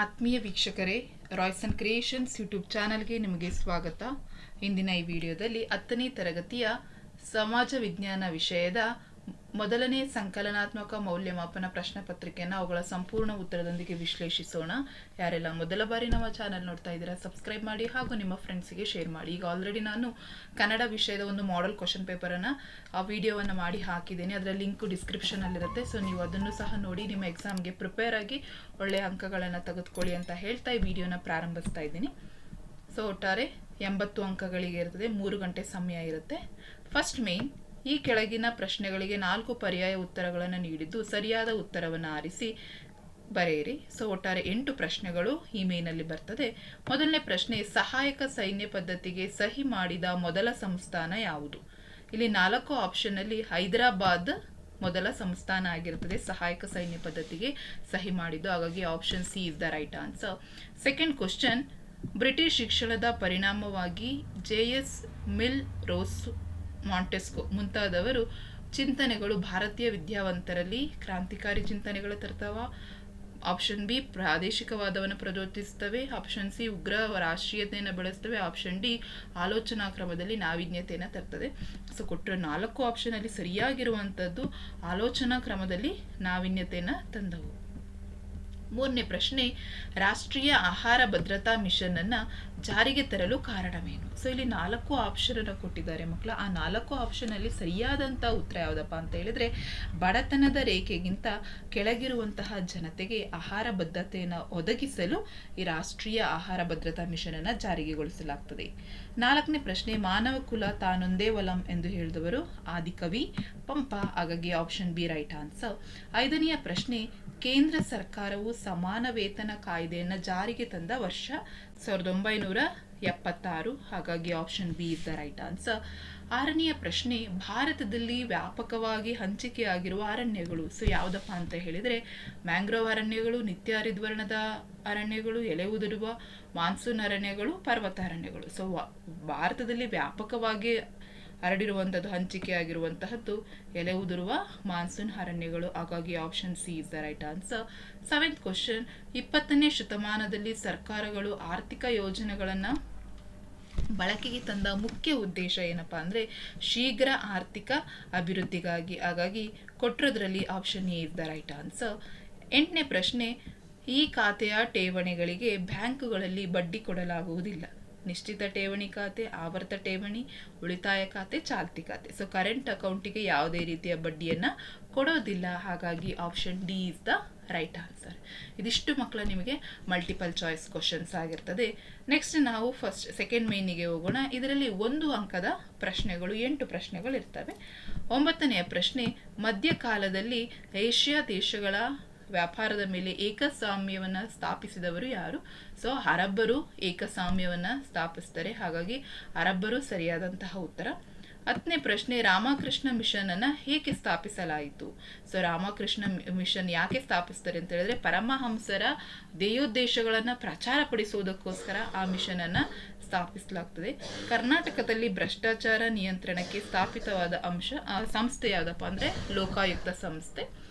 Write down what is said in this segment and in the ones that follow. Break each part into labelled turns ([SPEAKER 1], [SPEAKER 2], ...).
[SPEAKER 1] ಆತ್ಮೀಯ ವೀಕ್ಷಕರೇ Royson creations YouTube ಚಾನಲ್ಗೆ ನಿಮಗೆ ಸ್ವಾಗತ. ಇಂದಿನ ಈ ವಿಡಿಯೋದಲ್ಲಿ ಹತ್ತನೇ ತರಗತಿಯ ಸಮಾಜ ವಿಜ್ಞಾನ ವಿಷಯದ ಮೊದಲನೇ ಸಂಕಲನಾತ್ಮಕ ಮೌಲ್ಯಮಾಪನ ಪ್ರಶ್ನೆ ಪತ್ರಿಕೆಯನ್ನು ಅವುಗಳ ಸಂಪೂರ್ಣ ಉತ್ತರದೊಂದಿಗೆ ವಿಶ್ಲೇಷಿಸೋಣ. ಯಾರೆಲ್ಲ ಮೊದಲ ಬಾರಿ ನಮ್ಮ ಚಾನಲ್ ನೋಡ್ತಾ ಇದ್ದೀರಾ ಸಬ್ಸ್ಕ್ರೈಬ್ ಮಾಡಿ ಹಾಗೂ ನಿಮ್ಮ ಫ್ರೆಂಡ್ಸಿಗೆ ಶೇರ್ ಮಾಡಿ. ಈಗ ಆಲ್ರೆಡಿ ನಾನು ಕನ್ನಡ ವಿಷಯದ ಒಂದು ಮಾಡೆಲ್ ಕ್ವಶನ್ ಪೇಪರನ್ನು ಆ ವಿಡಿಯೋವನ್ನು ಮಾಡಿ ಹಾಕಿದ್ದೀನಿ. ಅದರ ಲಿಂಕು ಡಿಸ್ಕ್ರಿಪ್ಷನಲ್ಲಿರುತ್ತೆ ಸೊ ನೀವು ಅದನ್ನು ಸಹ ನೋಡಿ ನಿಮ್ಮ ಎಕ್ಸಾಮ್ಗೆ ಪ್ರಿಪೇರ್ ಆಗಿ ಒಳ್ಳೆಯ ಅಂಕಗಳನ್ನು ತೆಗೆದುಕೊಳ್ಳಿ ಅಂತ ಹೇಳ್ತಾ ಈ ವಿಡಿಯೋನ ಪ್ರಾರಂಭಿಸ್ತಾ ಇದ್ದೀನಿ. ಸೊ ಒಟ್ಟಾರೆ ಎಂಬತ್ತು ಅಂಕಗಳಿಗೆ ಇರ್ತದೆ ಮೂರು ಗಂಟೆ ಸಮಯ ಇರುತ್ತೆ. ಫಸ್ಟ್ ಮೇನ್ ಈ ಕೆಳಗಿನ ಪ್ರಶ್ನೆಗಳಿಗೆ ನಾಲ್ಕು ಪರ್ಯಾಯ ಉತ್ತರಗಳನ್ನು ನೀಡಿದ್ದು ಸರಿಯಾದ ಉತ್ತರವನ್ನು ಆರಿಸಿ ಬರೆಯಿರಿ. ಸೊ, ಒಟ್ಟಾರೆ ಎಂಟು ಪ್ರಶ್ನೆಗಳು ಈ ಮೇನಲ್ಲಿ ಬರ್ತದೆ. ಮೊದಲನೇ ಪ್ರಶ್ನೆ, ಸಹಾಯಕ ಸೈನ್ಯ ಪದ್ಧತಿಗೆ ಸಹಿ ಮಾಡಿದ ಮೊದಲ ಸಂಸ್ಥಾನ ಯಾವುದು? ಇಲ್ಲಿ ನಾಲ್ಕು ಆಪ್ಷನ್ನಲ್ಲಿ ಹೈದರಾಬಾದ್ ಮೊದಲ ಸಂಸ್ಥಾನ ಆಗಿರುತ್ತದೆ ಸಹಾಯಕ ಸೈನ್ಯ ಪದ್ಧತಿಗೆ ಸಹಿ ಮಾಡಿದ್ದು. ಹಾಗಾಗಿ option C is the right answer second question British ಶಿಕ್ಷಣದ ಪರಿಣಾಮವಾಗಿ J S Mill Rousseau Montesquieu. ಮುಂತಾದವರು ಚಿಂತನೆಗಳು ಭಾರತೀಯ ವಿದ್ಯಾವಂತರಲ್ಲಿ ಕ್ರಾಂತಿಕಾರಿ ಚಿಂತನೆಗಳು ತರ್ತಾವ. ಆಪ್ಷನ್ ಬಿ ಪ್ರಾದೇಶಿಕವಾದವನ್ನು ಪ್ರಚೋದಿಸ್ತವೆ ಆಪ್ಷನ್ ಸಿ ಉಗ್ರ ರಾಷ್ಟ್ರೀಯತೆಯನ್ನು ಬೆಳೆಸ್ತವೆ. ಆಪ್ಷನ್ ಡಿ ಆಲೋಚನಾ ಕ್ರಮದಲ್ಲಿ ನಾವೀನ್ಯತೆಯನ್ನು ತರ್ತದೆ. ಸೊ ಕೊಟ್ಟರೆ ನಾಲ್ಕು ಆಪ್ಷನಲ್ಲಿ ಸರಿಯಾಗಿರುವಂಥದ್ದು ಆಲೋಚನಾ ಕ್ರಮದಲ್ಲಿ ನಾವೀನ್ಯತೆಯನ್ನು ತಂದವು. ಮೂರನೇ ಪ್ರಶ್ನೆ, ರಾಷ್ಟ್ರೀಯ ಆಹಾರ ಭದ್ರತಾ ಮಿಷನ್ ಅನ್ನ ಜಾರಿಗೆ ತರಲು ಕಾರಣವೇನು? ಸೊ ಇಲ್ಲಿ ನಾಲ್ಕು ಆಪ್ಷನ್ ಅನ್ನು ಕೊಟ್ಟಿದ್ದಾರೆ ಮಕ್ಕಳ ಆ ನಾಲ್ಕು ಆಪ್ಷನ್ ಅಲ್ಲಿ ಸರಿಯಾದಂತಹ ಉತ್ತರ ಯಾವುದಪ್ಪ ಅಂತ ಹೇಳಿದ್ರೆ, ಬಡತನದ ರೇಖೆಗಿಂತ ಕೆಳಗಿರುವಂತಹ ಜನತೆಗೆ ಆಹಾರ ಬದ್ಧತೆಯನ್ನು ಒದಗಿಸಲು ಈ ರಾಷ್ಟ್ರೀಯ ಆಹಾರ ಭದ್ರತಾ ಮಿಷನ್ ಅನ್ನ ಜಾರಿಗೆಗೊಳಿಸಲಾಗ್ತದೆ ನಾಲ್ಕನೇ ಪ್ರಶ್ನೆ, ಮಾನವ ಕುಲ ತಾನೊಂದೇ ವಲಂ ಎಂದು ಹೇಳಿದವರು ಆದಿಕವಿ ಪಂಪ. ಹಾಗಾಗಿ ಆಪ್ಷನ್ ಬಿ ರೈಟ್ ಆನ್ಸರ್ ಐದನೆಯ ಪ್ರಶ್ನೆ, ಕೇಂದ್ರ ಸರ್ಕಾರವು ಸಮಾನ ವೇತನ ಕಾಯ್ದೆಯನ್ನು ಜಾರಿಗೆ ತಂದ ವರ್ಷ ಸಾವಿರದ ಒಂಬೈನೂರ ಎಪ್ಪತ್ತಾರು. ಹಾಗಾಗಿ option B is the right answer ಆರನೆಯ ಪ್ರಶ್ನೆ, ಭಾರತದಲ್ಲಿ ವ್ಯಾಪಕವಾಗಿ ಹಂಚಿಕೆಯಾಗಿರುವ ಅರಣ್ಯಗಳು. ಸೊ ಯಾವುದಪ್ಪ ಅಂತ ಹೇಳಿದರೆ ಮ್ಯಾಂಗ್ರೋವ್ ಅರಣ್ಯಗಳು ನಿತ್ಯ ಹರಿದ್ವರ್ಣದ ಅರಣ್ಯಗಳು ಎಲೆ ಉದುರುವ ಮಾನ್ಸೂನ್ ಅರಣ್ಯಗಳು, ಪರ್ವತ ಅರಣ್ಯಗಳು. ಸೊ ಭಾರತದಲ್ಲಿ ವ್ಯಾಪಕವಾಗಿ ಹರಡಿರುವಂಥದ್ದು ಹಂಚಿಕೆ ಆಗಿರುವಂತಹದ್ದು. ಎಲೆ ಉದುರುವ ಮಾನ್ಸೂನ್ ಅರಣ್ಯಗಳು. ಹಾಗಾಗಿ option C is the right answer seventh question ಇಪ್ಪತ್ತನೇ ಶತಮಾನದಲ್ಲಿ ಸರ್ಕಾರಗಳು ಆರ್ಥಿಕ ಯೋಜನೆಗಳನ್ನು ಬಳಕೆಗೆ ತಂದ ಮುಖ್ಯ ಉದ್ದೇಶ ಏನಪ್ಪಾ ಅಂದರೆ ಶೀಘ್ರ ಆರ್ಥಿಕ ಅಭಿವೃದ್ಧಿಗಾಗಿ. ಹಾಗಾಗಿ ಕೊಟ್ಟಿರೋದ್ರಲ್ಲಿ option A is the right answer ಎಂಟನೇ ಪ್ರಶ್ನೆ, ಈ ಖಾತೆಯ ಠೇವಣಿಗಳಿಗೆ ಬ್ಯಾಂಕುಗಳಲ್ಲಿ ಬಡ್ಡಿ ಕೊಡಲಾಗುವುದಿಲ್ಲ. ನಿಶ್ಚಿತ ಠೇವಣಿ ಖಾತೆ, ಆವರ್ತ ಠೇವಣಿ, ಉಳಿತಾಯ ಖಾತೆ, ಚಾಲ್ತಿ ಖಾತೆ. ಸೊ ಕರೆಂಟ್ ಅಕೌಂಟಿಗೆ ಯಾವುದೇ ರೀತಿಯ ಬಡ್ಡಿಯನ್ನು ಕೊಡೋದಿಲ್ಲ. ಹಾಗಾಗಿ option D is the right answer ಇದಿಷ್ಟು ಮಕ್ಕಳ ನಿಮಗೆ ಮಲ್ಟಿಪಲ್ ಚಾಯ್ಸ್ ಕ್ವಶನ್ಸ್ ಆಗಿರ್ತದೆ. ನೆಕ್ಸ್ಟ್ ನಾವು ಫಸ್ಟ್ ಸೆಕೆಂಡ್ ಮೇನಿಗೆ ಹೋಗೋಣ. ಇದರಲ್ಲಿ ಒಂದು ಅಂಕದ ಪ್ರಶ್ನೆಗಳು, ಎಂಟು ಪ್ರಶ್ನೆಗಳು ಇರ್ತವೆ. ಒಂಬತ್ತನೆಯ ಪ್ರಶ್ನೆ, ಮಧ್ಯಕಾಲದಲ್ಲಿ ಏಷ್ಯಾ ದೇಶಗಳ ವ್ಯಾಪಾರದ ಮೇಲೆ ಏಕಸ್ವಾಮ್ಯವನ್ನು ಸ್ಥಾಪಿಸಿದವರು ಯಾರು? ಸೊ ಅರಬ್ಬರು ಏಕಸ್ವಾಮ್ಯವನ್ನು ಸ್ಥಾಪಿಸ್ತಾರೆ. ಹಾಗಾಗಿ ಅರಬ್ಬರು ಸರಿಯಾದಂತಹ ಉತ್ತರ. ಹತ್ತನೇ ಪ್ರಶ್ನೆ, ರಾಮಕೃಷ್ಣ ಮಿಷನ್ ಅನ್ನ ಹೇಗೆ ಸ್ಥಾಪಿಸಲಾಯಿತು? ಸೊ ರಾಮಕೃಷ್ಣ ಮಿಷನ್ ಯಾಕೆ ಸ್ಥಾಪಿಸ್ತಾರೆ ಅಂತ ಹೇಳಿದ್ರೆ, ಪರಮಹಂಸರ ದೇಯೋದ್ದೇಶಗಳನ್ನ ಪ್ರಚಾರ ಪಡಿಸುವುದಕ್ಕೋಸ್ಕರ ಆ ಮಿಷನ್ ಅನ್ನ ಸ್ಥಾಪಿಸಲಾಗ್ತದೆ. ಕರ್ನಾಟಕದಲ್ಲಿ ಭ್ರಷ್ಟಾಚಾರ ನಿಯಂತ್ರಣಕ್ಕೆ ಸ್ಥಾಪಿತವಾದ ಅಂಶ ಸಂಸ್ಥೆ ಯಾವುದಪ್ಪ ಅಂದ್ರೆ ಲೋಕಾಯುಕ್ತ ಸಂಸ್ಥೆ.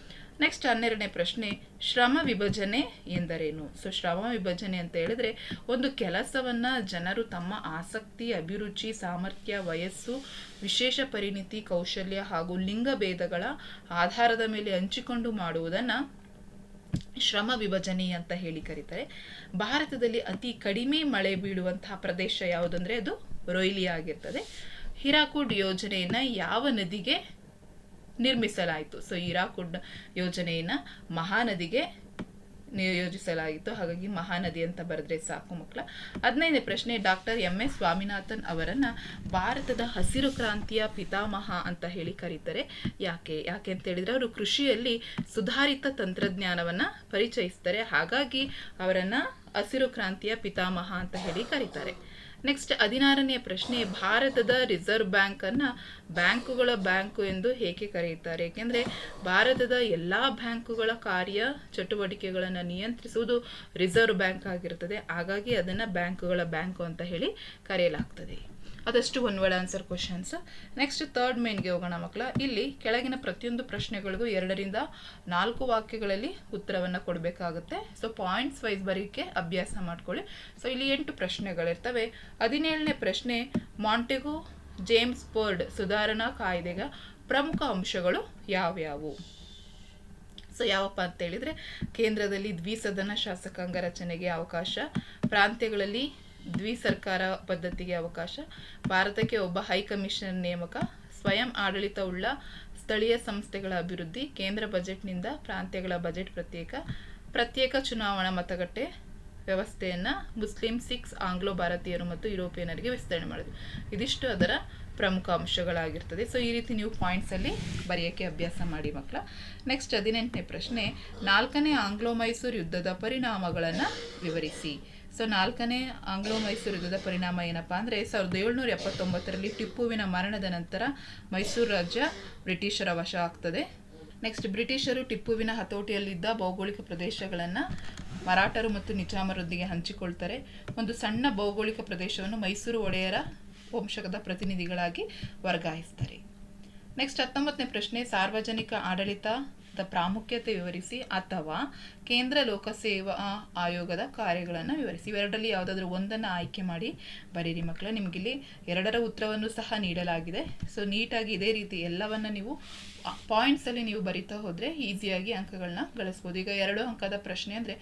[SPEAKER 1] ನೆಕ್ಸ್ಟ್ ಹನ್ನೆರಡನೇ ಪ್ರಶ್ನೆ, ಶ್ರಮ ವಿಭಜನೆ ಎಂದರೇನು? ಸೊ ಶ್ರಮ ವಿಭಜನೆ ಅಂತ ಹೇಳಿದ್ರೆ ಒಂದು ಕೆಲಸವನ್ನ ಜನರು ತಮ್ಮ ಆಸಕ್ತಿ, ಅಭಿರುಚಿ, ಸಾಮರ್ಥ್ಯ, ವಯಸ್ಸು, ವಿಶೇಷ ಪರಿಣಿತಿ, ಕೌಶಲ್ಯ ಹಾಗೂ ಲಿಂಗಭೇದಗಳ ಆಧಾರದ ಮೇಲೆ ಹಂಚಿಕೊಂಡು ಮಾಡುವುದನ್ನ ಶ್ರಮ ವಿಭಜನೆ ಅಂತ ಹೇಳಿ ಕರೀತಾರೆ. ಭಾರತದಲ್ಲಿ ಅತಿ ಕಡಿಮೆ ಮಳೆ ಬೀಳುವಂತಹ ಪ್ರದೇಶ ಯಾವುದಂದ್ರೆ ಅದು ರೊಯ್ಲಿ ಆಗಿರ್ತದೆ. ಹಿರಾಕೂಡ್ ಯೋಜನೆಯನ್ನ ಯಾವ ನದಿಗೆ ನಿರ್ಮಿಸಲಾಯಿತು. ಸೊ ಹಿರಾಕುಡ್ ಯೋಜನೆಯನ್ನ ಮಹಾನದಿಗೆ ನಿಯೋಜಿಸಲಾಯಿತು. ಹಾಗಾಗಿ ಮಹಾನದಿ ಅಂತ ಬರೆದ್ರೆ ಸಾಕು ಮಕ್ಕಳ. ಹದಿನೈದನೇ ಪ್ರಶ್ನೆ, ಡಾಕ್ಟರ್ ಎಂ ಎಸ್ ಸ್ವಾಮಿನಾಥನ್ ಅವರನ್ನ ಭಾರತದ ಹಸಿರು ಕ್ರಾಂತಿಯ ಪಿತಾಮಹ ಅಂತ ಹೇಳಿ ಕರೀತಾರೆ. ಯಾಕೆ? ಯಾಕೆ ಅಂತ ಹೇಳಿದ್ರೆ ಅವರು ಕೃಷಿಯಲ್ಲಿ ಸುಧಾರಿತ ತಂತ್ರಜ್ಞಾನವನ್ನ ಪರಿಚಯಿಸ್ತಾರೆ. ಹಾಗಾಗಿ ಅವರನ್ನ ಹಸಿರು ಕ್ರಾಂತಿಯ ಪಿತಾಮಹ ಅಂತ ಹೇಳಿ ಕರೀತಾರೆ. ನೆಕ್ಸ್ಟ್ ಹದಿನಾರನೆಯ ಪ್ರಶ್ನೆ, ಭಾರತದ ರಿಸರ್ವ್ ಬ್ಯಾಂಕ್ ಅನ್ನ ಬ್ಯಾಂಕುಗಳ ಬ್ಯಾಂಕು ಎಂದು ಏಕೆ ಕರೆಯುತ್ತಾರೆ? ಏಕೆಂದರೆ ಭಾರತದ ಎಲ್ಲಾ ಬ್ಯಾಂಕುಗಳ ಕಾರ್ಯ ಚಟುವಟಿಕೆಗಳನ್ನು ನಿಯಂತ್ರಿಸುವುದು ರಿಸರ್ವ್ ಬ್ಯಾಂಕ್ ಆಗಿರುತ್ತದೆ. ಹಾಗಾಗಿ ಅದನ್ನ ಬ್ಯಾಂಕುಗಳ ಬ್ಯಾಂಕು ಅಂತ ಹೇಳಿ ಕರೆಯಲಾಗ್ತದೆ. ಅದಷ್ಟು one word answer questions next third ಮೇನ್ಗೆ ಹೋಗೋಣ ಮಕ್ಕಳ. ಇಲ್ಲಿ ಕೆಳಗಿನ ಪ್ರತಿಯೊಂದು ಪ್ರಶ್ನೆಗಳಿಗೂ ಎರಡರಿಂದ ನಾಲ್ಕು ವಾಕ್ಯಗಳಲ್ಲಿ ಉತ್ತರವನ್ನು ಕೊಡಬೇಕಾಗುತ್ತೆ. ಸೊ ಪಾಯಿಂಟ್ಸ್ ವೈಸ್ ಬರೀಕೆ ಅಭ್ಯಾಸ ಮಾಡ್ಕೊಳ್ಳಿ. ಸೊ ಇಲ್ಲಿ ಎಂಟು ಪ್ರಶ್ನೆಗಳಿರ್ತವೆ. ಹದಿನೇಳನೇ ಪ್ರಶ್ನೆ ಮಾಂಟೆಗೋ ಜೇಮ್ಸ್ ಬರ್ಡ್ ಸುಧಾರಣಾ ಕಾಯ್ದೆಗ ಪ್ರಮುಖ ಅಂಶಗಳು ಯಾವ್ಯಾವು? ಸೊ ಯಾವಪ್ಪ ಅಂತ ಹೇಳಿದರೆ, ಕೇಂದ್ರದಲ್ಲಿ ದ್ವಿಸದನ ಶಾಸಕಾಂಗ ರಚನೆಗೆ ಅವಕಾಶ, ಪ್ರಾಂತ್ಯಗಳಲ್ಲಿ ದ್ವಿ ಸರ್ಕಾರ ಪದ್ಧತಿಗೆ ಅವಕಾಶ. ಭಾರತಕ್ಕೆ ಒಬ್ಬ ಹೈಕಮಿಷನರ್ ನೇಮಕ. ಸ್ವಯಂ ಆಡಳಿತವುಳ್ಳ ಸ್ಥಳೀಯ ಸಂಸ್ಥೆಗಳ ಅಭಿವೃದ್ಧಿ. ಕೇಂದ್ರ ಬಜೆಟ್ನಿಂದ ಪ್ರಾಂತ್ಯಗಳ ಬಜೆಟ್ ಪ್ರತ್ಯೇಕ. ಪ್ರತ್ಯೇಕ ಚುನಾವಣಾ ಮತಗಟ್ಟೆ ವ್ಯವಸ್ಥೆಯನ್ನು ಮುಸ್ಲಿಂ ಸಿಖ್ಸ್ ಆಂಗ್ಲೋ ಭಾರತೀಯರು ಮತ್ತು ಯುರೋಪಿಯನರಿಗೆ ವಿಸ್ತರಣೆ ಮಾಡಿದ್ವಿ. ಇದಿಷ್ಟು ಅದರ ಪ್ರಮುಖ ಅಂಶಗಳಾಗಿರ್ತದೆ. ಸೊ ಈ ರೀತಿ ನೀವು ಪಾಯಿಂಟ್ಸಲ್ಲಿ ಬರೆಯೋಕ್ಕೆ ಅಭ್ಯಾಸ ಮಾಡಿ ಮಕ್ಕಳ ನೆಕ್ಸ್ಟ್ ಹದಿನೆಂಟನೇ ಪ್ರಶ್ನೆ, ನಾಲ್ಕನೇ ಆಂಗ್ಲೋ ಮೈಸೂರು ಯುದ್ಧದ ಪರಿಣಾಮಗಳನ್ನು ವಿವರಿಸಿ. ಸೊ ನಾಲ್ಕನೇ ಆಂಗ್ಲೋ ಮೈಸೂರು ಯುದ್ಧದ ಪರಿಣಾಮ ಏನಪ್ಪಾ ಅಂದರೆ ಸಾವಿರದ ಏಳ್ನೂರ ಎಪ್ಪತ್ತೊಂಬತ್ತರಲ್ಲಿ ಟಿಪ್ಪುವಿನ ಮರಣದ ನಂತರ ಮೈಸೂರು ರಾಜ್ಯ ಬ್ರಿಟಿಷರ ವಶ ಆಗ್ತದೆ. ನೆಕ್ಸ್ಟ್ ಬ್ರಿಟಿಷರು ಟಿಪ್ಪುವಿನ ಹತೋಟಿಯಲ್ಲಿದ್ದ ಭೌಗೋಳಿಕ ಪ್ರದೇಶಗಳನ್ನು ಮರಾಠರು ಮತ್ತು ನಿಜಾಮರೊಂದಿಗೆ ಹಂಚಿಕೊಳ್ತಾರೆ. ಒಂದು ಸಣ್ಣ ಭೌಗೋಳಿಕ ಪ್ರದೇಶವನ್ನು ಮೈಸೂರು ಒಡೆಯರ ವಂಶಕದ ಪ್ರತಿನಿಧಿಗಳಾಗಿ ವರ್ಗಾಯಿಸ್ತಾರೆ. ನೆಕ್ಸ್ಟ್ ಹತ್ತೊಂಬತ್ತನೇ ಪ್ರಶ್ನೆ, ಸಾರ್ವಜನಿಕ ಆಡಳಿತದ ಪ್ರಾಮುಖ್ಯತೆ ವಿವರಿಸಿ ಅಥವಾ ಕೇಂದ್ರ ಲೋಕಸೇವಾ ಆಯೋಗದ ಕಾರ್ಯಗಳನ್ನು ವಿವರಿಸಿ. ಇವೆರಡರಲ್ಲಿ ಯಾವುದಾದ್ರೂ ಒಂದನ್ನು ಆಯ್ಕೆ ಮಾಡಿ ಬರೀರಿ ಮಕ್ಕಳ, ನಿಮಗಿಲ್ಲಿ ಎರಡರ ಉತ್ತರವನ್ನು ಸಹ ನೀಡಲಾಗಿದೆ. ಸೊ ನೀಟಾಗಿ ಇದೇ ರೀತಿ ಎಲ್ಲವನ್ನು ನೀವು ಪಾಯಿಂಟ್ಸಲ್ಲಿ ನೀವು ಬರಿತಾ ಹೋದರೆ ಈಸಿಯಾಗಿ ಅಂಕಗಳನ್ನ ಗಳಿಸ್ಬೋದು. ಈಗ ಎರಡು ಅಂಕದ ಪ್ರಶ್ನೆ ಅಂದರೆ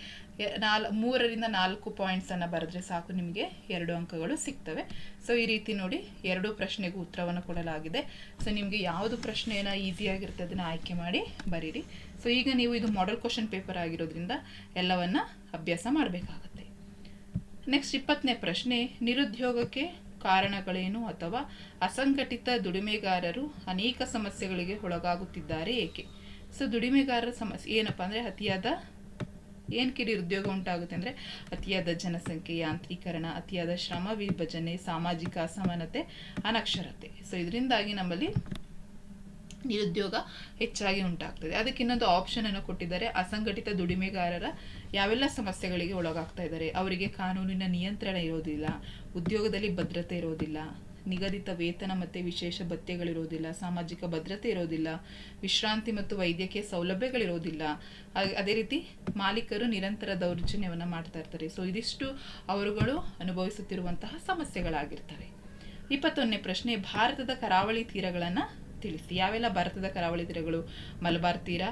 [SPEAKER 1] ನಾಲ್, ಮೂರರಿಂದ ನಾಲ್ಕು ಪಾಯಿಂಟ್ಸನ್ನು ಬರೆದ್ರೆ ಸಾಕು, ನಿಮಗೆ ಎರಡು ಅಂಕಗಳು ಸಿಗ್ತವೆ. ಸೊ ಈ ರೀತಿ ನೋಡಿ ಎರಡು ಪ್ರಶ್ನೆಗೂ ಉತ್ತರವನ್ನು ಕೊಡಲಾಗಿದೆ. ಸೊ ನಿಮಗೆ ಯಾವುದು ಪ್ರಶ್ನೆಯನ್ನು ಈಸಿಯಾಗಿರುತ್ತೆ ಅದನ್ನು ಆಯ್ಕೆ ಮಾಡಿ ಬರೀರಿ. ಸೊ ಈಗ ನೀವು ಇದು ಮಾಡೆಲ್ ಕ್ವಶನ್ ಪೇಪರ್ ಆಗಿರೋದ್ರಿಂದ ಎಲ್ಲವನ್ನ ಅಭ್ಯಾಸ ಮಾಡಬೇಕಾಗತ್ತೆ. ನೆಕ್ಸ್ಟ್ ಇಪ್ಪತ್ತನೇ ಪ್ರಶ್ನೆ, ನಿರುದ್ಯೋಗಕ್ಕೆ ಕಾರಣಗಳೇನು ಅಥವಾ ಅಸಂಘಟಿತ ದುಡಿಮೆಗಾರರು ಅನೇಕ ಸಮಸ್ಯೆಗಳಿಗೆ ಒಳಗಾಗುತ್ತಿದ್ದಾರೆ ಏಕೆ? ಸೊ ದುಡಿಮೆಗಾರರ ಸಮಸ್ಯೆ ಏನಪ್ಪ ಅಂದರೆ ಅತಿಯಾದ ಏನಕ್ಕೆ ಉದ್ಯೋಗ ಉಂಟಾಗುತ್ತೆ ಅಂದರೆ ಅತಿಯಾದ ಜನಸಂಖ್ಯೆ, ಯಾಂತ್ರೀಕರಣ, ಅತಿಯಾದ ಶ್ರಮ, ವಿಭಜನೆ, ಸಾಮಾಜಿಕ ಅಸಮಾನತೆ, ಅನಕ್ಷರತೆ. ಸೊ ಇದರಿಂದಾಗಿ ನಮ್ಮಲ್ಲಿ ನಿರುದ್ಯೋಗ ಹೆಚ್ಚಾಗಿ ಉಂಟಾಗ್ತದೆ. ಅದಕ್ಕೆ ಇನ್ನೊಂದು ಆಪ್ಷನ್ ಅನ್ನು ಕೊಟ್ಟಿದ್ದಾರೆ. ಅಸಂಘಟಿತ ದುಡಿಮೆಗಾರರ ಯಾವೆಲ್ಲ ಸಮಸ್ಯೆಗಳಿಗೆ ಒಳಗಾಗ್ತಾ ಇದ್ದಾರೆ? ಅವರಿಗೆ ಕಾನೂನಿನ ನಿಯಂತ್ರಣ ಇರೋದಿಲ್ಲ, ಉದ್ಯೋಗದಲ್ಲಿ ಭದ್ರತೆ ಇರೋದಿಲ್ಲ, ನಿಗದಿತ ವೇತನ ಮತ್ತು ವಿಶೇಷ ಭತ್ಯೆಗಳಿರೋದಿಲ್ಲ, ಸಾಮಾಜಿಕ ಭದ್ರತೆ ಇರೋದಿಲ್ಲ, ವಿಶ್ರಾಂತಿ ಮತ್ತು ವೈದ್ಯಕೀಯ ಸೌಲಭ್ಯಗಳಿರೋದಿಲ್ಲ. ಅದೇ ರೀತಿ ಮಾಲೀಕರು ನಿರಂತರ ದೌರ್ಜನ್ಯವನ್ನು ಮಾಡ್ತಾ ಇರ್ತಾರೆ. ಸೊ ಇದಿಷ್ಟು ಅವರುಗಳು ಅನುಭವಿಸುತ್ತಿರುವಂತಹ ಸಮಸ್ಯೆಗಳಾಗಿರ್ತವೆ ಇಪ್ಪತ್ತೊಂದನೇ ಪ್ರಶ್ನೆ, ಭಾರತದ ಕರಾವಳಿ ತೀರಗಳನ್ನು ತಿಳಿಸಿ ಯಾವೆಲ್ಲ ಭಾರತದ ಕರಾವಳಿ ತೀರಗಳು ಮಲಬಾರ್ ತೀರ,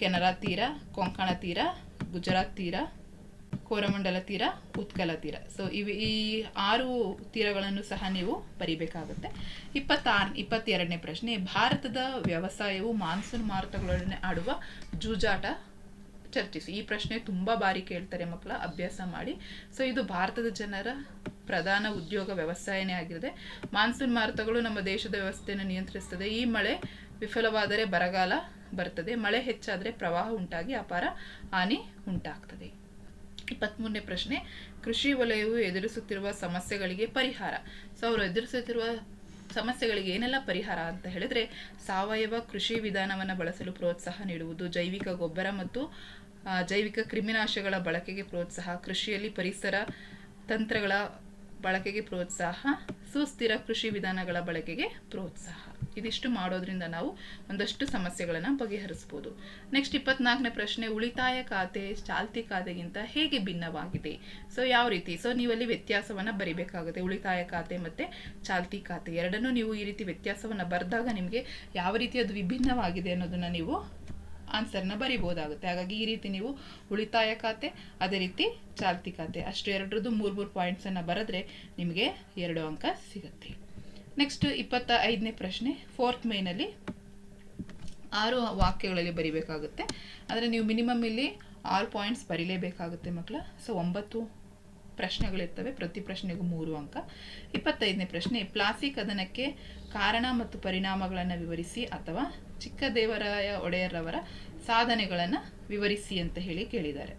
[SPEAKER 1] ಕೆನರಾ ತೀರ, ಕೊಂಕಣ ತೀರ, ಗುಜರಾತ್ ತೀರ, ಕೋರಮಂಡಲ ತೀರ, ಉತ್ಕಲ ತೀರ. ಸೊ ಇವು ಈ ಆರು ತೀರಗಳನ್ನು ಸಹ ನೀವು ಬರಿಬೇಕಾಗುತ್ತೆ. ಇಪ್ಪತ್ತಾರು, ಇಪ್ಪತ್ತೆರಡನೇ ಪ್ರಶ್ನೆ, ಭಾರತದ ವ್ಯವಸಾಯವು ಮಾನ್ಸೂನ್ ಮಾರುತಗಳೊಡನೆ ಆಡುವ ಜೂಜಾಟ ಚರ್ಚಿಸಿ. ಈ ಪ್ರಶ್ನೆ ತುಂಬ ಬಾರಿ ಕೇಳ್ತಾರೆ ಮಕ್ಕಳ, ಅಭ್ಯಾಸ ಮಾಡಿ. ಸೊ ಇದು ಭಾರತದ ಜನರ ಪ್ರಧಾನ ಉದ್ಯೋಗ ವ್ಯವಸಾಯನೇ ಆಗಿದೆ. ಮಾನ್ಸೂನ್ ಮಾರುತಗಳು ನಮ್ಮ ದೇಶದ ವ್ಯವಸ್ಥೆಯನ್ನು ನಿಯಂತ್ರಿಸ್ತದೆ. ಈ ಮಳೆ ವಿಫಲವಾದರೆ ಬರಗಾಲ ಬರ್ತದೆ. ಮಳೆ ಹೆಚ್ಚಾದರೆ ಪ್ರವಾಹ ಉಂಟಾಗಿ ಅಪಾರ ಹಾನಿ ಉಂಟಾಗ್ತದೆ. ಇಪ್ಪತ್ತ್ಮೂರನೇ ಪ್ರಶ್ನೆ, ಕೃಷಿ ವಲಯವು ಎದುರಿಸುತ್ತಿರುವ ಸಮಸ್ಯೆಗಳಿಗೆ ಪರಿಹಾರ. ಸೊ ಅವರು ಎದುರಿಸುತ್ತಿರುವ ಸಮಸ್ಯೆಗಳಿಗೆ ಏನೆಲ್ಲ ಪರಿಹಾರ ಅಂತ ಹೇಳಿದ್ರೆ, ಸಾವಯವ ಕೃಷಿ ವಿಧಾನವನ್ನು ಬಳಸಲು ಪ್ರೋತ್ಸಾಹ ನೀಡುವುದು, ಜೈವಿಕ ಗೊಬ್ಬರ ಮತ್ತು ಜೈವಿಕ ಕ್ರಿಮಿನಾಶಗಳ ಬಳಕೆಗೆ ಪ್ರೋತ್ಸಾಹ, ಕೃಷಿಯಲ್ಲಿ ಪರಿಸರ ತಂತ್ರಗಳ ಬಳಕೆಗೆ ಪ್ರೋತ್ಸಾಹ, ಸುಸ್ಥಿರ ಕೃಷಿ ವಿಧಾನಗಳ ಬಳಕೆಗೆ ಪ್ರೋತ್ಸಾಹ. ಇದಿಷ್ಟು ಮಾಡೋದ್ರಿಂದ ನಾವು ಒಂದಷ್ಟು ಸಮಸ್ಯೆಗಳನ್ನು ಬಗೆಹರಿಸ್ಬೋದು. ನೆಕ್ಸ್ಟ್ ಇಪ್ಪತ್ನಾಲ್ಕನೇ ಪ್ರಶ್ನೆ, ಉಳಿತಾಯ ಖಾತೆ ಚಾಲ್ತಿ ಖಾತೆಗಿಂತ ಹೇಗೆ ಭಿನ್ನವಾಗಿದೆ? ಸೊ ಯಾವ ರೀತಿ? ಸೊ ನೀವಲ್ಲಿ ವ್ಯತ್ಯಾಸವನ್ನು ಬರಿಬೇಕಾಗುತ್ತೆ. ಉಳಿತಾಯ ಖಾತೆ ಮತ್ತು ಚಾಲ್ತಿ ಖಾತೆ ಎರಡನ್ನೂ ನೀವು ಈ ರೀತಿ ವ್ಯತ್ಯಾಸವನ್ನು ಬರೆದಾಗ ನಿಮಗೆ ಯಾವ ರೀತಿ ಅದು ವಿಭಿನ್ನವಾಗಿದೆ ಅನ್ನೋದನ್ನು ನೀವು ಆನ್ಸರ್ನ ಬರಿಬೋದಾಗುತ್ತೆ. ಹಾಗಾಗಿ ಈ ರೀತಿ ನೀವು ಉಳಿತಾಯ ಖಾತೆ, ಅದೇ ರೀತಿ ಚಾಲ್ತಿ ಖಾತೆ ಅಷ್ಟು ಎರಡರದ್ದು ಮೂರು ಮೂರು ಪಾಯಿಂಟ್ಸನ್ನು ಬರೆದ್ರೆ ನಿಮಗೆ ಎರಡು ಅಂಕ ಸಿಗುತ್ತೆ. ನೆಕ್ಸ್ಟ್ ಇಪ್ಪತ್ತ ಐದನೇ ಪ್ರಶ್ನೆ ಫೋರ್ತ್ ಮೇನಲ್ಲಿ ಆರು ವಾಕ್ಯಗಳಲ್ಲಿ ಬರಿಬೇಕಾಗುತ್ತೆ. ಆದರೆ ನೀವು ಮಿನಿಮಮ್ ಇಲ್ಲಿ ಆರು ಪಾಯಿಂಟ್ಸ್ ಬರೀಲೇಬೇಕಾಗುತ್ತೆ ಮಕ್ಕಳ ಸೊ ಒಂಬತ್ತು ಪ್ರಶ್ನೆಗಳಿರ್ತವೆ, ಪ್ರತಿ ಪ್ರಶ್ನೆಗೂ ಮೂರು ಅಂಕ. ಇಪ್ಪತ್ತೈದನೇ ಪ್ರಶ್ನೆ ಪ್ಲಾಸ್ಟಿಕ್ ಕದನಕ್ಕೆ ಕಾರಣ ಮತ್ತು ಪರಿಣಾಮಗಳನ್ನು ವಿವರಿಸಿ ಅಥವಾ ಚಿಕ್ಕದೇವರಾಯ ಒಡೆಯರವರ ಸಾಧನೆಗಳನ್ನು ವಿವರಿಸಿ ಅಂತ ಹೇಳಿ ಕೇಳಿದ್ದಾರೆ.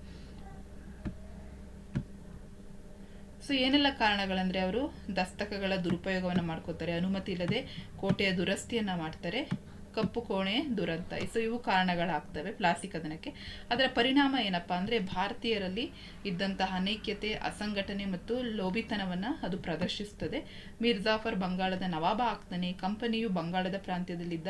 [SPEAKER 1] ಸೊ ಏನೆಲ್ಲ ಕಾರಣಗಳಂದರೆ ಅವರು ದಸ್ತಕಗಳ ದುರುಪಯೋಗವನ್ನು ಮಾಡ್ಕೋತಾರೆ. ಅನುಮತಿ ಇಲ್ಲದೆ ಕೋಟೆಯ ದುರಸ್ತಿಯನ್ನು ಮಾಡ್ತಾರೆ. ಕಪ್ಪು ಕೋಣೆ ದುರಂತ. ಸೊ ಇವು ಕಾರಣಗಳಾಗ್ತವೆ ಪ್ಲಾಸ್ಟಿಕ್ ಅದನಕ್ಕೆ. ಅದರ ಪರಿಣಾಮ ಏನಪ್ಪಾ ಅಂದರೆ ಭಾರತೀಯರಲ್ಲಿ ಇದ್ದಂತಹ ಅನೈಕ್ಯತೆ, ಅಸಂಘಟನೆ ಮತ್ತು ಲೋಭಿತನವನ್ನು ಅದು ಪ್ರದರ್ಶಿಸುತ್ತದೆ ಮಿರ್ಜಾಫರ್ ಬಂಗಾಳದ ನವಾಬ ಆಗ್ತಾನೆ. ಕಂಪನಿಯು ಬಂಗಾಳದ ಪ್ರಾಂತ್ಯದಲ್ಲಿದ್ದ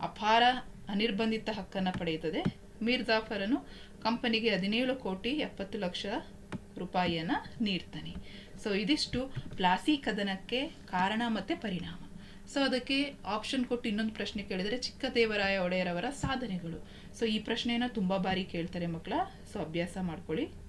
[SPEAKER 1] ಅಪಾರ ಅನಿರ್ಬಂಧಿತ ಹಕ್ಕನ್ನು ಪಡೆಯುತ್ತದೆ. ಮೀರ್ ಜಾಫರನು ಕಂಪನಿಗೆ ಹದಿನೇಳು ಕೋಟಿ ಎಪ್ಪತ್ತು ಲಕ್ಷ ರೂಪಾಯಿಯನ್ನು ನೀಡ್ತಾನೆ. ಸೊ ಇದಿಷ್ಟು ಪ್ಲಾಸಿ ಕದನಕ್ಕೆ ಕಾರಣ ಮತ್ತು ಪರಿಣಾಮ. ಸೊ ಅದಕ್ಕೆ ಆಪ್ಷನ್ ಕೊಟ್ಟು ಇನ್ನೊಂದು ಪ್ರಶ್ನೆ ಕೇಳಿದರೆ ಚಿಕ್ಕದೇವರಾಯ ಒಡೆಯರವರ ಸಾಧನೆಗಳು. ಸೊ ಈ ಪ್ರಶ್ನೆಯನ್ನು ತುಂಬ ಬಾರಿ ಕೇಳ್ತಾರೆ ಮಕ್ಕಳ. ಸೊ ಅಭ್ಯಾಸ ಮಾಡ್ಕೊಳ್ಳಿ.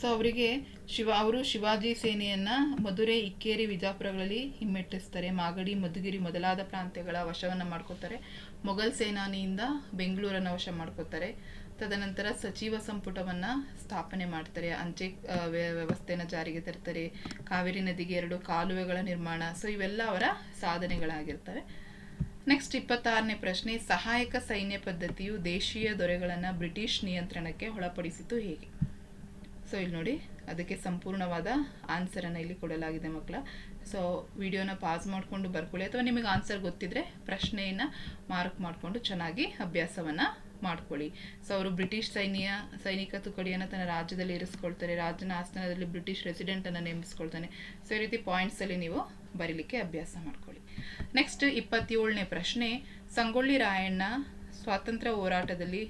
[SPEAKER 1] ಸೊ ಅವರಿಗೆ ಶಿವ ಅವರು ಶಿವಾಜಿ ಸೇನೆಯನ್ನ ಮಧುರೆ, ಇಕ್ಕೇರಿ, ವಿಜಾಪುರಗಳಲ್ಲಿ ಹಿಮ್ಮೆಟ್ಟಿಸ್ತಾರೆ. ಮಾಗಡಿ, ಮಧುಗಿರಿ ಮೊದಲಾದ ಪ್ರಾಂತ್ಯಗಳ ವಶವನ್ನು ಮಾಡ್ಕೋತಾರೆ. ಮೊಘಲ್ ಸೇನಾನಿಯಿಂದ ಬೆಂಗಳೂರನ್ನು ವಶ ಮಾಡ್ಕೋತಾರೆ. ತದನಂತರ ಸಚಿವ ಸಂಪುಟವನ್ನು ಸ್ಥಾಪನೆ ಮಾಡ್ತಾರೆ. ಅಂಚೆ ವ್ಯವಸ್ಥೆನ ಜಾರಿಗೆ ತರ್ತಾರೆ. ಕಾವೇರಿ ನದಿಗೆ ಎರಡು ಕಾಲುವೆಗಳ ನಿರ್ಮಾಣ. ಸೊ ಇವೆಲ್ಲ ಅವರ ಸಾಧನೆಗಳಾಗಿರ್ತವೆ. ನೆಕ್ಸ್ಟ್ ಇಪ್ಪತ್ತಾರನೇ ಪ್ರಶ್ನೆ, ಸಹಾಯಕ ಸೈನ್ಯ ಪದ್ಧತಿಯು ದೇಶೀಯ ದೊರೆಗಳನ್ನು ಬ್ರಿಟಿಷ್ ನಿಯಂತ್ರಣಕ್ಕೆ ಒಳಪಡಿಸಿತು ಹೇಗೆ? ಸೊ ಇಲ್ಲಿ ನೋಡಿ, ಅದಕ್ಕೆ ಸಂಪೂರ್ಣವಾದ ಆನ್ಸರನ್ನು ಇಲ್ಲಿ ಕೊಡಲಾಗಿದೆ ಮಕ್ಕಳ. ಸೊ ವಿಡಿಯೋನ ಪಾಸ್ ಮಾಡಿಕೊಂಡು ಬರ್ಕೊಳ್ಳಿ. ಅಥವಾ ನಿಮಗೆ ಆನ್ಸರ್ ಗೊತ್ತಿದ್ರೆ ಪ್ರಶ್ನೆಯನ್ನು ಮಾರ್ಕ್ ಮಾಡಿಕೊಂಡು ಚೆನ್ನಾಗಿ ಅಭ್ಯಾಸವನ್ನು ಮಾಡ್ಕೊಳ್ಳಿ. ಸೊ ಅವರು ಬ್ರಿಟಿಷ್ ಸೈನ್ಯ, ಸೈನಿಕ ತುಕಡಿಯನ್ನು ತನ್ನ ರಾಜ್ಯದಲ್ಲಿ ಇರಿಸ್ಕೊಳ್ತಾರೆ. ರಾಜನ ಆಸ್ಥಾನದಲ್ಲಿ ಬ್ರಿಟಿಷ್ ರೆಸಿಡೆಂಟನ್ನು ನೇಮಿಸ್ಕೊಳ್ತಾನೆ. ಸೊ ಈ ರೀತಿ ಪಾಯಿಂಟ್ಸಲ್ಲಿ ನೀವು ಬರೀಲಿಕ್ಕೆ ಅಭ್ಯಾಸ ಮಾಡ್ಕೊಳ್ಳಿ. ನೆಕ್ಸ್ಟ್ ಇಪ್ಪತ್ತೇಳನೇ ಪ್ರಶ್ನೆ. ಸಂಗೊಳ್ಳಿ ರಾಯಣ್ಣ ಸ್ವಾತಂತ್ರ್ಯ ಹೋರಾಟದಲ್ಲಿ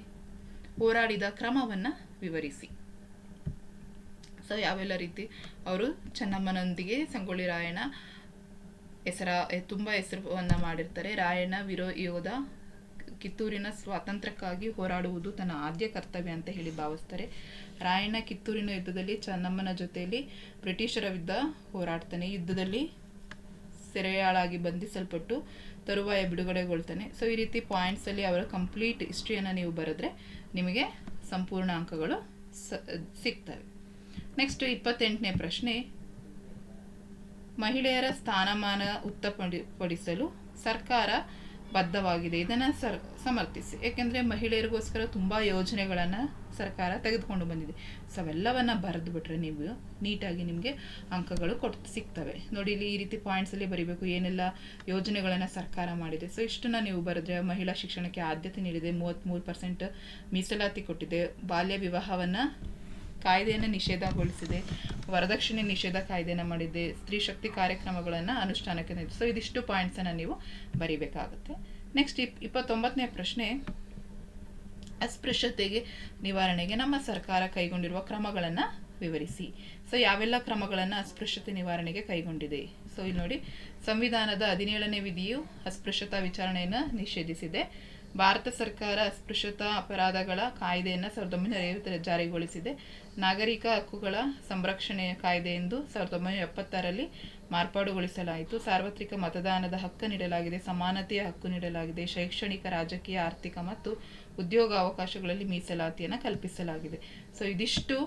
[SPEAKER 1] ಹೋರಾಡಿದ ಕ್ರಮವನ್ನು ವಿವರಿಸಿ. ಸೊ ಯಾವೆಲ್ಲ ರೀತಿ ಅವರು ಚೆನ್ನಮ್ಮನೊಂದಿಗೆ ಸಂಗೊಳ್ಳಿ ರಾಯಣ್ಣ ಹೆಸರ ತುಂಬ ಹೆಸರುವನ್ನು ಮಾಡಿರ್ತಾರೆ. ರಾಯಣ್ಣ ವಿರೋ ಯೋಧ ಕಿತ್ತೂರಿನ ಸ್ವಾತಂತ್ರ್ಯಕ್ಕಾಗಿ ಹೋರಾಡುವುದು ತನ್ನ ಆದ್ಯ ಕರ್ತವ್ಯ ಅಂತ ಹೇಳಿ ಭಾವಿಸ್ತಾರೆ. ರಾಯಣ್ಣ ಕಿತ್ತೂರಿನ ಯುದ್ಧದಲ್ಲಿ ಚೆನ್ನಮ್ಮನ ಜೊತೆಯಲ್ಲಿ ಬ್ರಿಟಿಷರ ವಿರುದ್ಧ ಹೋರಾಡ್ತಾನೆ. ಯುದ್ಧದಲ್ಲಿ ಸೆರೆಯಾಳಾಗಿ ಬಂಧಿಸಲ್ಪಟ್ಟು ತರುವಾಯ ಬಿಡುಗಡೆಗೊಳ್ತಾನೆ. ಸೊ ಈ ರೀತಿ ಪಾಯಿಂಟ್ಸಲ್ಲಿ ಅವರ ಕಂಪ್ಲೀಟ್ ಹಿಸ್ಟ್ರಿಯನ್ನು ನೀವು ಬರೆದ್ರೆ ನಿಮಗೆ ಸಂಪೂರ್ಣ ಅಂಕಗಳು ಸಿಗ್ತವೆ. ನೆಕ್ಸ್ಟ್ ಇಪ್ಪತ್ತೆಂಟನೇ ಪ್ರಶ್ನೆ. ಮಹಿಳೆಯರ ಸ್ಥಾನಮಾನ ಉತ್ತಪಡಿಸಲು ಸರ್ಕಾರ ಬದ್ಧವಾಗಿದೆ. ಇದನ್ನು ಸರ್, ಸಮರ್ಥಿಸಿ. ಏಕೆಂದರೆ ಮಹಿಳೆಯರಿಗೋಸ್ಕರ ತುಂಬ ಯೋಜನೆಗಳನ್ನು ಸರ್ಕಾರ ತೆಗೆದುಕೊಂಡು ಬಂದಿದೆ. ಸೊ ಅವೆಲ್ಲವನ್ನು ಬರೆದು ಬಿಟ್ರೆ ನೀವು ನೀಟಾಗಿ ನಿಮಗೆ ಅಂಕಗಳು ಕೊಟ್ಟು ಸಿಗ್ತವೆ. ನೋಡಿ, ಇಲ್ಲಿ ಈ ರೀತಿ ಪಾಯಿಂಟ್ಸಲ್ಲಿ ಬರೀಬೇಕು. ಏನೆಲ್ಲ ಯೋಜನೆಗಳನ್ನು ಸರ್ಕಾರ ಮಾಡಿದೆ. ಸೊ ಇಷ್ಟನ್ನು ನೀವು ಬರೆದ್ರೆ ಮಹಿಳಾ ಶಿಕ್ಷಣಕ್ಕೆ ಆದ್ಯತೆ ನೀಡಿದೆ. ಮೂವತ್ತ್ಮೂರು ಪರ್ಸೆಂಟ್ ಮೀಸಲಾತಿ ಕೊಟ್ಟಿದೆ. ಬಾಲ್ಯ ವಿವಾಹವನ್ನು ಕಾಯ್ದೆಯನ್ನು ನಿಷೇಧಗೊಳಿಸಿದೆ. ವರದಕ್ಷಿಣೆ ನಿಷೇಧ ಕಾಯ್ದೆನ ಮಾಡಿದೆ ಸ್ತ್ರೀ ಶಕ್ತಿ ಕಾರ್ಯಕ್ರಮಗಳನ್ನು ಅನುಷ್ಠಾನಕ್ಕೆ ಸೊ ಇದಿಷ್ಟು ಪಾಯಿಂಟ್ಸನ್ನು ನೀವು ಬರಿಬೇಕಾಗುತ್ತೆ. ನೆಕ್ಸ್ಟ್ ಇಪ್ ಇಪ್ಪತ್ತೊಂಬತ್ತನೇ ಪ್ರಶ್ನೆ. ಅಸ್ಪೃಶ್ಯತೆಗೆ ನಿವಾರಣೆಗೆ ನಮ್ಮ ಸರ್ಕಾರ ಕೈಗೊಂಡಿರುವ ಕ್ರಮಗಳನ್ನು ವಿವರಿಸಿ. ಸೊ ಯಾವೆಲ್ಲ ಕ್ರಮಗಳನ್ನು ಅಸ್ಪೃಶ್ಯತೆ ನಿವಾರಣೆಗೆ ಕೈಗೊಂಡಿದೆ? ಸೊ ಇಲ್ಲಿ ನೋಡಿ. ಸಂವಿಧಾನದ ಹದಿನೇಳನೇ ವಿಧಿಯು ಅಸ್ಪೃಶ್ಯತಾ ವಿಚಾರಣೆಯನ್ನು ನಿಷೇಧಿಸಿದೆ. ಭಾರತ ಸರ್ಕಾರ ಅಸ್ಪೃಶ್ಯತಾ ಅಪರಾಧಗಳ ಕಾಯ್ದೆಯನ್ನು ಸಾವಿರದ ಒಂಬೈನೂರ ಜಾರಿಗೊಳಿಸಿದೆ. ನಾಗರಿಕ ಹಕ್ಕುಗಳ ಸಂರಕ್ಷಣೆಯ ಕಾಯ್ದೆ ಎಂದು ಸಾವಿರದ ಒಂಬೈನೂರ ಎಪ್ಪತ್ತಾರಲ್ಲಿ ಮಾರ್ಪಾಡುಗೊಳಿಸಲಾಯಿತು. ಸಾರ್ವತ್ರಿಕ ಮತದಾನದ ಹಕ್ಕು ನೀಡಲಾಗಿದೆ, ಸಮಾನತೆಯ ಹಕ್ಕು ನೀಡಲಾಗಿದೆ, ಶೈಕ್ಷಣಿಕ, ರಾಜಕೀಯ, ಆರ್ಥಿಕ ಮತ್ತು ಉದ್ಯೋಗ ಅವಕಾಶಗಳಲ್ಲಿ ಮೀಸಲಾತಿಯನ್ನು ಕಲ್ಪಿಸಲಾಗಿದೆ. ಸೊ ಇದಿಷ್ಟು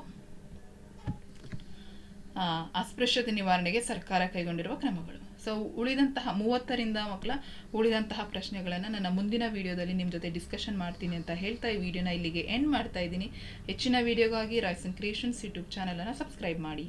[SPEAKER 1] ಅಸ್ಪೃಶ್ಯತೆ ನಿವಾರಣೆಗೆ ಸರ್ಕಾರ ಕೈಗೊಂಡಿರುವ ಕ್ರಮಗಳು. ಸೊ ಉಳಿದಂತಹ ಮೂವತ್ತರಿಂದ ಮಕ್ಕಳ ಉಳಿದಂತಹ ಪ್ರಶ್ನೆಗಳನ್ನು ನನ್ನ ಮುಂದಿನ ವಿಡಿಯೋದಲ್ಲಿ ನಿಮ್ಮ ಜೊತೆ ಡಿಸ್ಕಷನ್ ಮಾಡ್ತೀನಿ ಅಂತ ಹೇಳ್ತಾ ಈ ವಿಡಿಯೋನ ಇಲ್ಲಿಗೆ ಎಂಡ್ ಮಾಡ್ತಾ ಇದ್ದೀನಿ. ಹೆಚ್ಚಿನ ವಿಡಿಯೋಗಾಗಿ ರಾಯ್ಸನ್ ಕ್ರಿಯೇಷನ್ಸ್ ಯೂಟ್ಯೂಬ್ ಚಾನಲನ್ನು ಸಬ್ಸ್ಕ್ರೈಬ್ ಮಾಡಿ.